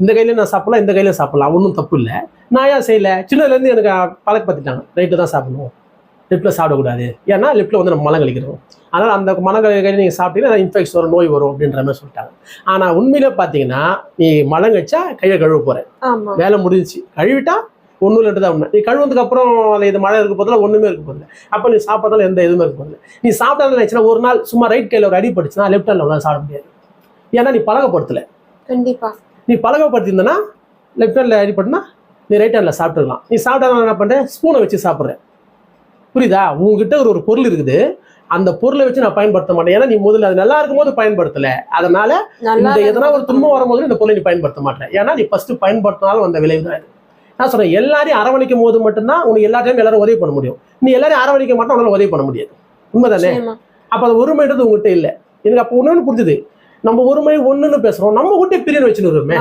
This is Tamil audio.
இந்த கையில நான் சாப்பிடலாம் இந்த கையில சாப்பிடலாம். ஒன்றும் தப்பு இல்லை நான் ஏன் செய்யல? சின்னதுலேருந்து எனக்கு பழக்கப்படுத்திட்டாங்க ரைட்டு தான் சாப்பிடணும். லெஃப்ட்டில் சாப்பிடக்கூடாது. ஏன்னா லெஃப்ட்டில் வந்து நம்ம மலம் கழிக்கிறோம் அதனால் அந்த மலம் கையில் நீங்கள் சாப்பிட்டீங்கன்னா இன்ஃபெக்ஷன் வரும் நோய் வரும் அப்படின்ற மாதிரி சொல்லிட்டாங்க. ஆனால் உண்மையிலே பார்த்தீங்கன்னா நீ மலம் கழிச்சா கையை கழுவ போகிற ஆமா. வேலை முடிஞ்சிச்சு. கழுவிட்டா ஒன்றும் ரெண்டு தான் உண்மை. நீ கழுவுனதுக்கு அப்புறம் அதில் இது மழை இருக்க போதில் ஒன்றுமே இருக்க போதில்லை அப்போ நீ சாப்பிட்றதால எந்த இதுவுமே இருக்க போதில்லை நீ சாப்பிட்டாலும் நினச்சினா ஒரு நாள் சும்மா ரைட் கையில் ஒரு அடி படிச்சுன்னா லெஃப்ட் ஹேண்டில் உங்களால் சாப்பிட முடியாது. ஏன்னா நீ பழக்கப்படுத்தல. கண்டிப்பா. நீ பழக்கப்படுத்தியிருந்தனா லெஃப்ட் ஹேண்டில் அடிப்பட்டுனா நீ ரைட் ஹேண்டில் சாப்பிட்டுக்கலாம் நீ சாப்பிட்டா என்ன பண்ணுற ஸ்பூனை வச்சு சாப்பிட்ற புரியுதா? உங்ககிட்ட ஒரு ஒரு பொருள் இருக்குது. அந்த பொருளை வச்சு நான் பயன்படுத்த மாட்டேன். ஏன்னா நீ முதல்ல அது நல்லா இருக்கும்போது பயன்படுத்தல. அதனால இந்த எதனா ஒரு துன்பம் வரும்போது இந்த பொருளை நீ பயன்படுத்த மாட்டேன் ஏன்னா நீ ஃபர்ஸ்ட் பயன்படுத்தினாலும் வந்த விளைவு தான் இது. நான் சொல்றேன் எல்லாரையும் அரவணைக்கும் போது மட்டும்தான் உனக்கு எல்லா டைம் எல்லாரும் உதவி பண்ண முடியும். நீ எல்லாரையும் அரவணைக்க மாட்டா உன்னால உதவி பண்ண முடியாது. உண்மைதானே. அப்ப அது ஒருமைன்றது உங்ககிட்ட இல்லை. எனக்கு அப்போ ஒண்ணுன்னு புரிஞ்சுது. நம்ம ஒருமை ஒண்ணுன்னு பேசுறோம். நம்ம கிட்ட பிரியன் வச்சுன்னு வருமே.